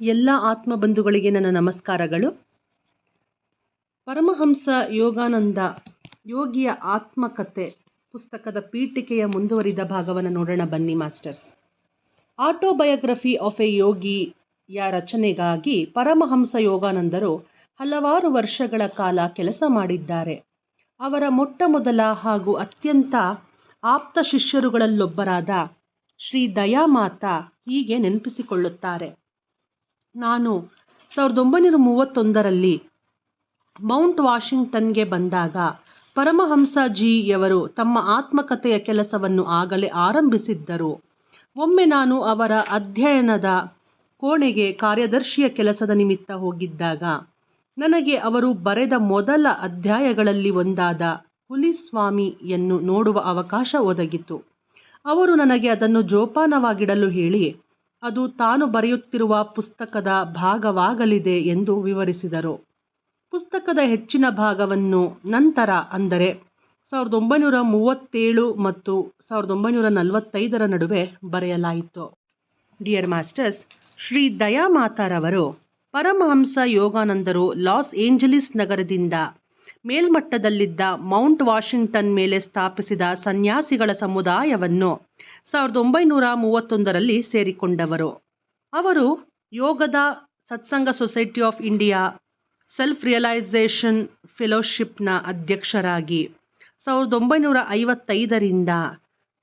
ಎಲ್ಲ ಆತ್ಮಬಂಧುಗಳಿಗೆ ನನ್ನ ನಮಸ್ಕಾರಗಳು. ಪರಮಹಂಸ ಯೋಗಾನಂದ ಯೋಗಿಯ ಆತ್ಮಕಥೆ ಪುಸ್ತಕದ ಪೀಠಿಕೆಯ ಮುಂದುವರಿದ ಭಾಗವನ್ನು ನೋಡೋಣ ಬನ್ನಿ ಮಾಸ್ಟರ್ಸ್. ಆಟೋಬಯೋಗ್ರಫಿ ಆಫ್ ಎ ಯೋಗಿಯ ರಚನೆಗಾಗಿ ಪರಮಹಂಸ ಯೋಗಾನಂದರು ಹಲವಾರು ವರ್ಷಗಳ ಕಾಲ ಕೆಲಸ ಮಾಡಿದ್ದಾರೆ. ಅವರ ಮೊಟ್ಟಮೊದಲ ಹಾಗೂ ಅತ್ಯಂತ ಆಪ್ತ ಶಿಷ್ಯರುಗಳಲ್ಲೊಬ್ಬರಾದ ಶ್ರೀ ದಯಾಮಾತಾ ಹೀಗೆ ನೆನಪಿಸಿಕೊಳ್ಳುತ್ತಾರೆ. ನಾನು ಸಾವಿರದ ಒಂಬೈನೂರ ಮೂವತ್ತೊಂದರಲ್ಲಿ ಮೌಂಟ್ ವಾಷಿಂಗ್ಟನ್ಗೆ ಬಂದಾಗ ಪರಮಹಂಸಜಿಯವರು ತಮ್ಮ ಆತ್ಮಕಥೆಯ ಕೆಲಸವನ್ನು ಆಗಲೇ ಆರಂಭಿಸಿದ್ದರು. ಒಮ್ಮೆ ನಾನು ಅವರ ಅಧ್ಯಯನದ ಕೋಣೆಗೆ ಕಾರ್ಯದರ್ಶಿಯ ಕೆಲಸದ ನಿಮಿತ್ತ ಹೋಗಿದ್ದಾಗ ನನಗೆ ಅವರು ಬರೆದ ಮೊದಲ ಅಧ್ಯಾಯಗಳಲ್ಲಿ ಒಂದಾದ ಹುಲಿಸ್ವಾಮಿಯನ್ನು ನೋಡುವ ಅವಕಾಶ ಒದಗಿತು. ಅವರು ನನಗೆ ಅದನ್ನು ಜೋಪಾನವಾಗಿಡಲು ಹೇಳಿ ಅದು ತಾನು ಬರೆಯುತ್ತಿರುವ ಪುಸ್ತಕದ ಭಾಗವಾಗಲಿದೆ ಎಂದು ವಿವರಿಸಿದರು. ಪುಸ್ತಕದ ಹೆಚ್ಚಿನ ಭಾಗವನ್ನು ನಂತರ ಅಂದರೆ ಸಾವಿರದ ಒಂಬೈನೂರ ಮೂವತ್ತೇಳು ಮತ್ತು ಸಾವಿರದ ಒಂಬೈನೂರ ನಲವತ್ತೈದರ ನಡುವೆ ಬರೆಯಲಾಯಿತು. ಡಿಯರ್ ಮಾಸ್ಟರ್ಸ್, ಶ್ರೀ ದಯಾಮಾತಾರವರು ಪರಮಹಂಸ ಯೋಗಾನಂದರು ಲಾಸ್ ಏಂಜಲೀಸ್ ನಗರದಿಂದ ಮೇಲ್ಮಟ್ಟದಲ್ಲಿದ್ದ ಮೌಂಟ್ ವಾಷಿಂಗ್ಟನ್ ಮೇಲೆ ಸ್ಥಾಪಿಸಿದ ಸನ್ಯಾಸಿಗಳ ಸಮುದಾಯವನ್ನು ಸಾವಿರದ ಒಂಬೈನೂರ ಮೂವತ್ತೊಂದರಲ್ಲಿ ಸೇರಿಕೊಂಡವರು. ಅವರು ಯೋಗದ Satsanga society of India self realisation ಫೆಲೋಶಿಪ್ನ ಅಧ್ಯಕ್ಷರಾಗಿ. ಸಾವಿರದ ಒಂಬೈನೂರ ಐವತ್ತೈದರಿಂದ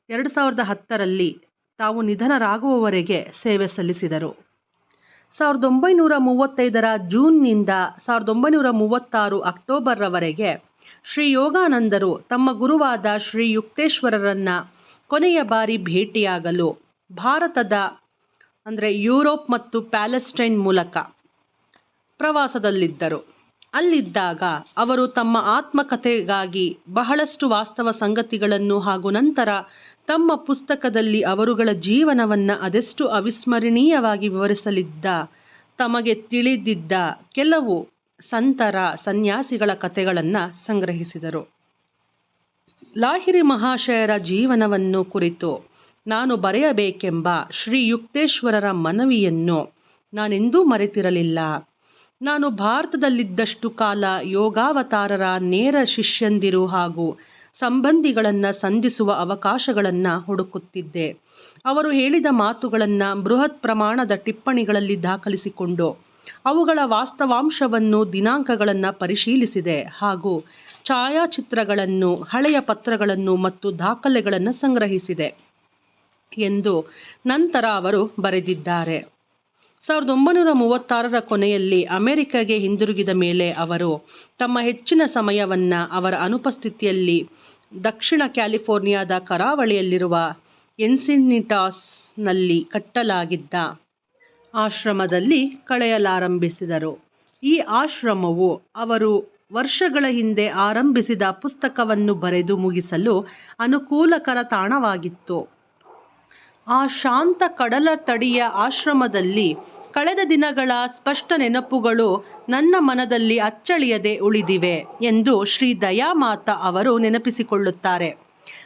ಎರಡು ಸಾವಿರದ ಹತ್ತರಲ್ಲಿ ತಾವು ನಿಧನರಾಗುವವರೆಗೆ ಸೇವೆ ಸಲ್ಲಿಸಿದರು. ಸಾವಿರದ ಒಂಬೈನೂರ ಮೂವತ್ತೈದರ ಜೂನ್ನಿಂದ ಸಾವಿರದ ಒಂಬೈನೂರ ಮೂವತ್ತಾರು ಅಕ್ಟೋಬರ್ರವರೆಗೆ ಶ್ರೀ ಯೋಗಾನಂದರು ತಮ್ಮ ಗುರುವಾದ ಶ್ರೀ ಯುಕ್ತೇಶ್ವರರನ್ನು ಕೊನೆಯ ಬಾರಿ ಭೇಟಿಯಾಗಲು ಭಾರತದ, ಅಂದರೆ ಯುರೋಪ್ ಮತ್ತು ಪ್ಯಾಲೆಸ್ಟೈನ್ ಮೂಲಕ ಪ್ರವಾಸದಲ್ಲಿದ್ದರು. ಅಲ್ಲಿದ್ದಾಗ ಅವರು ತಮ್ಮ ಆತ್ಮಕಥೆಗಾಗಿ ಬಹಳಷ್ಟು ವಾಸ್ತವ ಸಂಗತಿಗಳನ್ನು ಹಾಗೂ ನಂತರ ತಮ್ಮ ಪುಸ್ತಕದಲ್ಲಿ ಅವರುಗಳ ಜೀವನವನ್ನು ಅದೆಷ್ಟು ಅವಿಸ್ಮರಣೀಯವಾಗಿ ವಿವರಿಸಲಿದ್ದ, ತಮಗೆ ತಿಳಿದಿದ್ದ ಕೆಲವು ಸಂತರ ಸನ್ಯಾಸಿಗಳ ಕಥೆಗಳನ್ನು ಸಂಗ್ರಹಿಸಿದರು. ಲಾಹಿರಿ ಮಹಾಶಯರ ಜೀವನವನ್ನು ಕುರಿತು ನಾನು ಬರೆಯಬೇಕೆಂಬ ಶ್ರೀ ಯುಕ್ತೇಶ್ವರರ ಮನವಿಯನ್ನು ನಾನೆಂದೂ ಮರೆತಿರಲಿಲ್ಲ. ನಾನು ಭಾರತದಲ್ಲಿದ್ದಷ್ಟು ಕಾಲ ಯೋಗಾವತಾರರ ನೇರ ಶಿಷ್ಯಂದಿರು ಹಾಗೂ ಸಂಬಂಧಿಗಳನ್ನು ಸಂಧಿಸುವ ಅವಕಾಶಗಳನ್ನು ಹುಡುಕುತ್ತಿದ್ದೆ. ಅವರು ಹೇಳಿದ ಮಾತುಗಳನ್ನು ಬೃಹತ್ ಪ್ರಮಾಣದ ಟಿಪ್ಪಣಿಗಳಲ್ಲಿ ದಾಖಲಿಸಿಕೊಂಡು, ಅವುಗಳ ವಾಸ್ತವಾಂಶವನ್ನು ದಿನಾಂಕಗಳನ್ನು ಪರಿಶೀಲಿಸಿದೆ ಹಾಗೂ ಛಾಯಾಚಿತ್ರಗಳನ್ನು, ಹಳೆಯ ಪತ್ರಗಳನ್ನು ಮತ್ತು ದಾಖಲೆಗಳನ್ನು ಸಂಗ್ರಹಿಸಿದೆ ಎಂದು ನಂತರ ಅವರು ಬರೆದಿದ್ದಾರೆ. ಸಾವಿರದ ಒಂಬೈನೂರ ಮೂವತ್ತಾರರ ಕೊನೆಯಲ್ಲಿ ಅಮೆರಿಕಗೆ ಹಿಂದಿರುಗಿದ ಮೇಲೆ ಅವರು ತಮ್ಮ ಹೆಚ್ಚಿನ ಸಮಯವನ್ನು ಅವರ ಅನುಪಸ್ಥಿತಿಯಲ್ಲಿ ದಕ್ಷಿಣ ಕ್ಯಾಲಿಫೋರ್ನಿಯಾದ ಕರಾವಳಿಯಲ್ಲಿರುವ ಎನ್ಸಿನಿಟಾಸ್ನಲ್ಲಿ ಕಟ್ಟಲಾಗಿದ್ದ ಆಶ್ರಮದಲ್ಲಿ ಕಳೆಯಲಾರಂಭಿಸಿದರು. ಈ ಆಶ್ರಮವು ಅವರು ವರ್ಷಗಳ ಹಿಂದೆ ಆರಂಭಿಸಿದ ಪುಸ್ತಕವನ್ನು ಬರೆದು ಮುಗಿಸಲು ಅನುಕೂಲಕರ ತಾಣವಾಗಿತ್ತು. ಆ ಶಾಂತ ಕಡಲ ತಡಿಯ ಆಶ್ರಮದಲ್ಲಿ ಕಳೆದ ದಿನಗಳ ಸ್ಪಷ್ಟ ನೆನಪುಗಳು ನನ್ನ ಮನದಲ್ಲಿ ಅಚ್ಚಳಿಯದೆ ಉಳಿದಿವೆ ಎಂದು ಶ್ರೀ ದಯಾಮಾತ ಅವರು ನೆನಪಿಸಿಕೊಳ್ಳುತ್ತಾರೆ.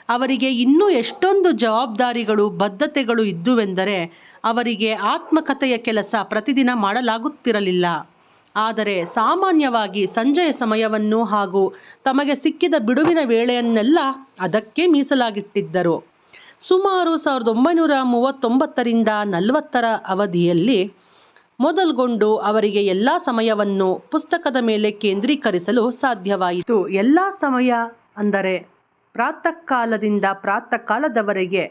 ಅವರಿಗೆ ಇನ್ನೂ ಎಷ್ಟೊಂದು ಜವಾಬ್ದಾರಿಗಳು, ಬದ್ಧತೆಗಳು ಇದ್ದುವೆಂದರೆ ಅವರಿಗೆ ಆತ್ಮಕಥೆಯ ಕೆಲಸ ಪ್ರತಿದಿನ ಮಾಡಲಾಗುತ್ತಿರಲಿಲ್ಲ. ಆದರೆ ಸಾಮಾನ್ಯವಾಗಿ ಸಂಜೆಯ ಸಮಯವನ್ನು ಹಾಗೂ ತಮಗೆ ಸಿಕ್ಕಿದ ಬಿಡುವಿನ ವೇಳೆಯನ್ನೆಲ್ಲ ಅದಕ್ಕೆ ಮೀಸಲಾಗಿಟ್ಟಿದ್ದರು. ಸುಮಾರು ಸಾವಿರದ ಒಂಬೈನೂರ ಮೂವತ್ತೊಂಬತ್ತರಿಂದ ನಲವತ್ತರ ಅವಧಿಯಲ್ಲಿ ಮೊದಲ್ಗೊಂಡು ಅವರಿಗೆ ಎಲ್ಲ ಸಮಯವನ್ನು ಪುಸ್ತಕದ ಮೇಲೆ ಕೇಂದ್ರೀಕರಿಸಲು ಸಾಧ್ಯವಾಯಿತು. ಎಲ್ಲ ಸಮಯ ಅಂದರೆ ಪ್ರಾತಃ ಕಾಲದಿಂದ ಪ್ರಾತಃ ಕಾಲದವರೆಗೆ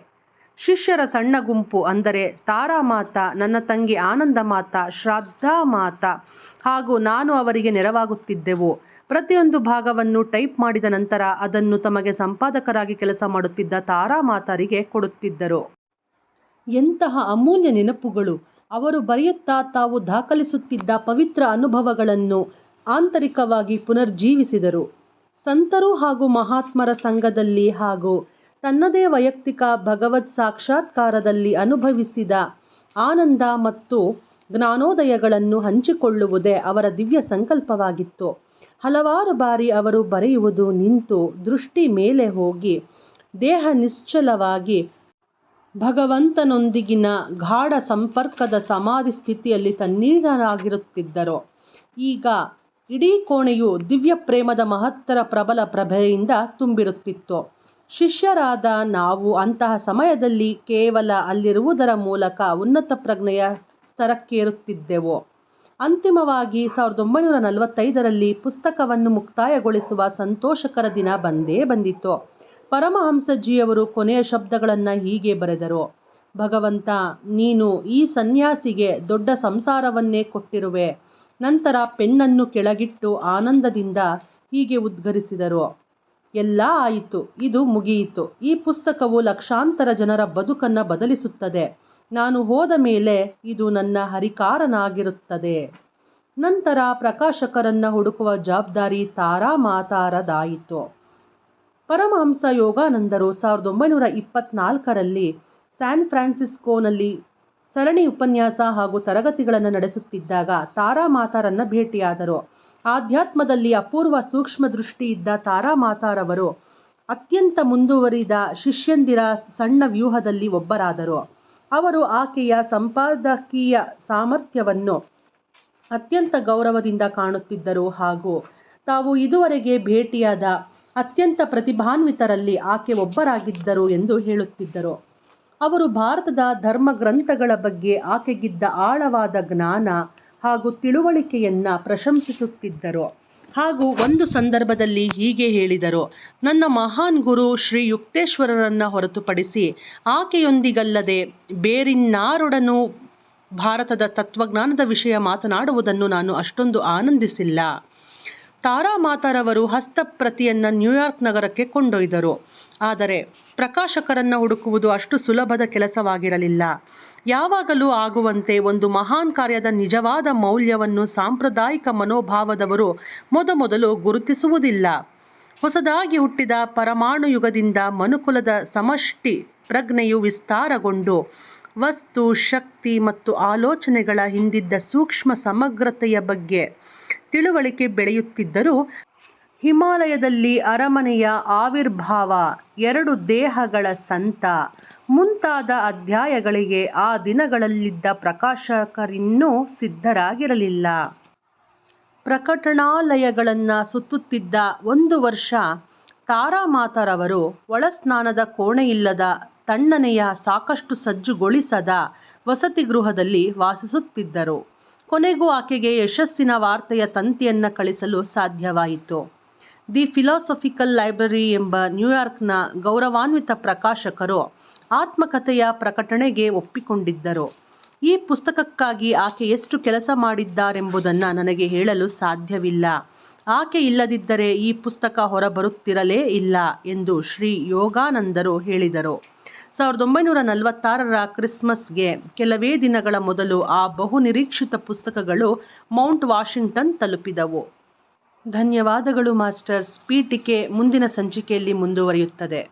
ಶಿಷ್ಯರ ಸಣ್ಣ ಗುಂಪು ಅಂದರೆ ತಾರಾ ಮಾತ ನನ್ನ ತಂಗಿ ಆನಂದ ಮಾತ ಶ್ರದ್ಧಾ ಮಾತ ಹಾಗೂ ನಾನು ಅವರಿಗೆ ನೆರವಾಗುತ್ತಿದ್ದೆವು. ಪ್ರತಿಯೊಂದು ಭಾಗವನ್ನು ಟೈಪ್ ಮಾಡಿದ ನಂತರ ಅದನ್ನು ತಮಗೆ ಸಂಪಾದಕರಾಗಿ ಕೆಲಸ ಮಾಡುತ್ತಿದ್ದ ತಾರಾ ಮಾತಾರಿಗೆ ಕೊಡುತ್ತಿದ್ದರು. ಎಂತಹ ಅಮೂಲ್ಯ ನೆನಪುಗಳು ಅವರು ಬರೆಯುತ್ತಾ ತಾವು ದಾಖಲಿಸುತ್ತಿದ್ದ ಪವಿತ್ರ ಅನುಭವಗಳನ್ನು ಆಂತರಿಕವಾಗಿ ಪುನರ್ಜೀವಿಸಿದರು. ಸಂತರು ಹಾಗೂ ಮಹಾತ್ಮರ ಸಂಘದಲ್ಲಿ ಹಾಗೂ ತನ್ನದೇ ವೈಯಕ್ತಿಕ ಭಗವತ್ ಸಾಕ್ಷಾತ್ಕಾರದಲ್ಲಿ ಅನುಭವಿಸಿದ ಆನಂದ ಮತ್ತು ಜ್ಞಾನೋದಯಗಳನ್ನು ಹಂಚಿಕೊಳ್ಳುವುದೇ ಅವರ ದಿವ್ಯ ಸಂಕಲ್ಪವಾಗಿತ್ತು. ಹಲವಾರು ಬಾರಿ ಅವರು ಬರೆಯುವುದು ನಿಂತು ದೃಷ್ಟಿ ಮೇಲೆ ಹೋಗಿ ದೇಹ ನಿಶ್ಚಲವಾಗಿ ಭಗವಂತನೊಂದಿಗಿನ ಗಾಢ ಸಂಪರ್ಕದ ಸಮಾಧಿ ಸ್ಥಿತಿಯಲ್ಲಿ ತಲ್ಲೀನರಾಗಿರುತ್ತಿದ್ದರು. ಈಗ ಇಡೀ ಕೋಣೆಯು ದಿವ್ಯ ಪ್ರೇಮದ ಮಹತ್ತರ ಪ್ರಬಲ ಪ್ರಭೆಯಿಂದ ತುಂಬಿರುತ್ತಿತ್ತು. ಶಿಷ್ಯರಾದ ನಾವು ಅಂತಹ ಸಮಯದಲ್ಲಿ ಕೇವಲ ಅಲ್ಲಿರುವುದರ ಮೂಲಕ ಉನ್ನತ ಪ್ರಜ್ಞೆಯ ಸ್ತರಕ್ಕೇರುತ್ತಿದ್ದೆವು. ಅಂತಿಮವಾಗಿ ಸಾವಿರದ ಒಂಬೈನೂರ ನಲವತ್ತೈದರಲ್ಲಿ ಪುಸ್ತಕವನ್ನು ಮುಕ್ತಾಯಗೊಳಿಸುವ ಸಂತೋಷಕರ ದಿನ ಬಂದೇ ಬಂದಿತು. ಪರಮಹಂಸಜಿಯವರು ಕೊನೆಯ ಶಬ್ದಗಳನ್ನು ಹೀಗೆ ಬರೆದರು ಭಗವಂತ, ನೀನು ಈ ಸನ್ಯಾಸಿಗೆ ದೊಡ್ಡ ಸಂಸಾರವನ್ನೇ ಕೊಟ್ಟಿರುವೆ. ನಂತರ ಪೆನ್ನನ್ನು ಕೆಳಗಿಟ್ಟು ಆನಂದದಿಂದ ಹೀಗೆ ಉದ್ಗರಿಸಿದರು ಎಲ್ಲ ಆಯಿತು, ಇದು ಮುಗಿಯಿತು. ಈ ಪುಸ್ತಕವು ಲಕ್ಷಾಂತರ ಜನರ ಬದುಕನ್ನು ಬದಲಿಸುತ್ತದೆ. ನಾನು ಹೋದ ಮೇಲೆ ಇದು ನನ್ನ ಹರಿಕಾರನಾಗಿರುತ್ತದೆ. ನಂತರ ಪ್ರಕಾಶಕರನ್ನು ಹುಡುಕುವ ಜವಾಬ್ದಾರಿ ತಾರಾಮಾತಾರದಾಯಿತು. ಪರಮಹಂಸ ಯೋಗಾನಂದರು ಸಾವಿರದ ಒಂಬೈನೂರ ಇಪ್ಪತ್ನಾಲ್ಕರಲ್ಲಿ ಸ್ಯಾನ್ಫ್ರಾನ್ಸಿಸ್ಕೋನಲ್ಲಿ ಸರಣಿ ಉಪನ್ಯಾಸ ಹಾಗೂ ತರಗತಿಗಳನ್ನು ನಡೆಸುತ್ತಿದ್ದಾಗ ತಾರಾ ಮಾತಾರನ್ನು ಭೇಟಿಯಾದರು. ಆಧ್ಯಾತ್ಮದಲ್ಲಿ ಅಪೂರ್ವ ಸೂಕ್ಷ್ಮ ದೃಷ್ಟಿ ಇದ್ದ ತಾರಾಮಾತಾರವರು ಅತ್ಯಂತ ಮುಂದುವರಿದ ಶಿಷ್ಯಂದಿರ ಸಣ್ಣ ವ್ಯೂಹದಲ್ಲಿ ಒಬ್ಬರಾದರು. ಅವರು ಆಕೆಯ ಸಂಪಾದಕೀಯ ಸಾಮರ್ಥ್ಯವನ್ನು ಅತ್ಯಂತ ಗೌರವದಿಂದ ಕಾಣುತ್ತಿದ್ದರು ಹಾಗೂ ತಾವು ಇದುವರೆಗೆ ಭೇಟಿಯಾದ ಅತ್ಯಂತ ಪ್ರತಿಭಾನ್ವಿತರಲ್ಲಿ ಆಕೆ ಒಬ್ಬರಾಗಿದ್ದರು ಎಂದು ಹೇಳುತ್ತಿದ್ದರು. ಅವರು ಭಾರತದ ಧರ್ಮ ಗ್ರಂಥಗಳ ಬಗ್ಗೆ ಆಕೆಗಿದ್ದ ಆಳವಾದ ಜ್ಞಾನ ಹಾಗೂ ತಿಳುವಳಿಕೆಯನ್ನು ಪ್ರಶಂಸಿಸುತ್ತಿದ್ದರು ಹಾಗೂ ಒಂದು ಸಂದರ್ಭದಲ್ಲಿ ಹೀಗೆ ಹೇಳಿದರು, ನನ್ನ ಮಹಾನ್ ಗುರು ಶ್ರೀ ಯುಕ್ತೇಶ್ವರರನ್ನು ಹೊರತುಪಡಿಸಿ ಆಕೆಯೊಂದಿಗಲ್ಲದೆ ಬೇರಿನ್ನಾರೊಡನೂ ಭಾರತದ ತತ್ವಜ್ಞಾನದ ವಿಷಯ ಮಾತನಾಡುವುದನ್ನು ನಾನು ಅಷ್ಟೊಂದು ಆನಂದಿಸಿಲ್ಲ. ತಾರಾಮಾತಾರವರು ಹಸ್ತಪ್ರತಿಯನ್ನು ನ್ಯೂಯಾರ್ಕ್ ನಗರಕ್ಕೆ ಕೊಂಡೊಯ್ದರು. ಆದರೆ ಪ್ರಕಾಶಕರನ್ನು ಹುಡುಕುವುದು ಅಷ್ಟು ಸುಲಭದ ಕೆಲಸವಾಗಿರಲಿಲ್ಲ. ಯಾವಾಗಲೂ ಆಗುವಂತೆ ಒಂದು ಮಹಾನ್ ಕಾರ್ಯದ ನಿಜವಾದ ಮೌಲ್ಯವನ್ನು ಸಾಂಪ್ರದಾಯಿಕ ಮನೋಭಾವದವರು ಮೊದಮೊದಲು ಗುರುತಿಸುವುದಿಲ್ಲ. ಹೊಸದಾಗಿ ಹುಟ್ಟಿದ ಪರಮಾಣು ಯುಗದಿಂದ ಮನುಕುಲದ ಸಮಷ್ಟಿ ಪ್ರಜ್ಞೆಯು ವಿಸ್ತಾರಗೊಂಡು ವಸ್ತು, ಶಕ್ತಿ ಮತ್ತು ಆಲೋಚನೆಗಳ ಹಿಂದಿದ್ದ ಸೂಕ್ಷ್ಮ ಸಮಗ್ರತೆಯ ಬಗ್ಗೆ ತಿಳುವಳಿಕೆ ಬೆಳೆಯುತ್ತಿದ್ದರೂ, ಹಿಮಾಲಯದಲ್ಲಿ ಅರಮನೆಯ ಆವಿರ್ಭಾವ, ಎರಡು ದೇಹಗಳ ಸಂತ, ಮುಂತಾದ ಅಧ್ಯಾಯಗಳಿಗೆ ಆ ದಿನಗಳಲ್ಲಿದ್ದ ಪ್ರಕಾಶಕರಿನ್ನೂ ಸಿದ್ಧರಾಗಿರಲಿಲ್ಲ. ಪ್ರಕಟಣಾಲಯಗಳನ್ನು ಸುತ್ತುತ್ತಿದ್ದ ಒಂದು ವರ್ಷ ತಾರಾಮಾತರವರು ಒಳಸ್ನಾನದ ಕೋಣೆಯಿಲ್ಲದ ತಣ್ಣನೆಯ ಸಾಕಷ್ಟು ಸಜ್ಜುಗೊಳಿಸದ ವಸತಿಗೃಹದಲ್ಲಿ ವಾಸಿಸುತ್ತಿದ್ದರು. ಕೊನೆಗೂ ಆಕೆಗೆ ಯಶಸ್ಸಿನ ವಾರ್ತೆಯ ತಂತಿಯನ್ನು ಕಳಿಸಲು ಸಾಧ್ಯವಾಯಿತು. ದಿ ಫಿಲಾಸಫಿಕಲ್ ಲೈಬ್ರರಿ ಎಂಬ ನ್ಯೂಯಾರ್ಕ್ನ ಗೌರವಾನ್ವಿತ ಪ್ರಕಾಶಕರು ಆತ್ಮಕಥೆಯ ಪ್ರಕಟಣೆಗೆ ಒಪ್ಪಿಕೊಂಡಿದ್ದರು. ಈ ಪುಸ್ತಕಕ್ಕಾಗಿ ಆಕೆ ಎಷ್ಟು ಕೆಲಸ ಮಾಡಿದ್ದಾರೆಂಬುದನ್ನು ನನಗೆ ಹೇಳಲು ಸಾಧ್ಯವಿಲ್ಲ. ಆಕೆ ಇಲ್ಲದಿದ್ದರೆ ಈ ಪುಸ್ತಕ ಹೊರಬರುತ್ತಿರಲೇ ಇಲ್ಲ ಎಂದು ಶ್ರೀ ಯೋಗಾನಂದರು ಹೇಳಿದರು. ಸಾವಿರದ ಒಂಬೈನೂರ ನಲವತ್ತಾರರ ಕ್ರಿಸ್ಮಸ್ಗೆ ಕೆಲವೇ ದಿನಗಳ ಮೊದಲು ಆ ಬಹುನಿರೀಕ್ಷಿತ ಪುಸ್ತಕಗಳು ಮೌಂಟ್ ವಾಷಿಂಗ್ಟನ್ ತಲುಪಿದವು. ಧನ್ಯವಾದಗಳು ಮಾಸ್ಟರ್ಸ್ ಪೀಠಿಕೆ ಮುಂದಿನ ಸಂಚಿಕೆಯಲ್ಲಿ ಮುಂದುವರಿಯುತ್ತದೆ.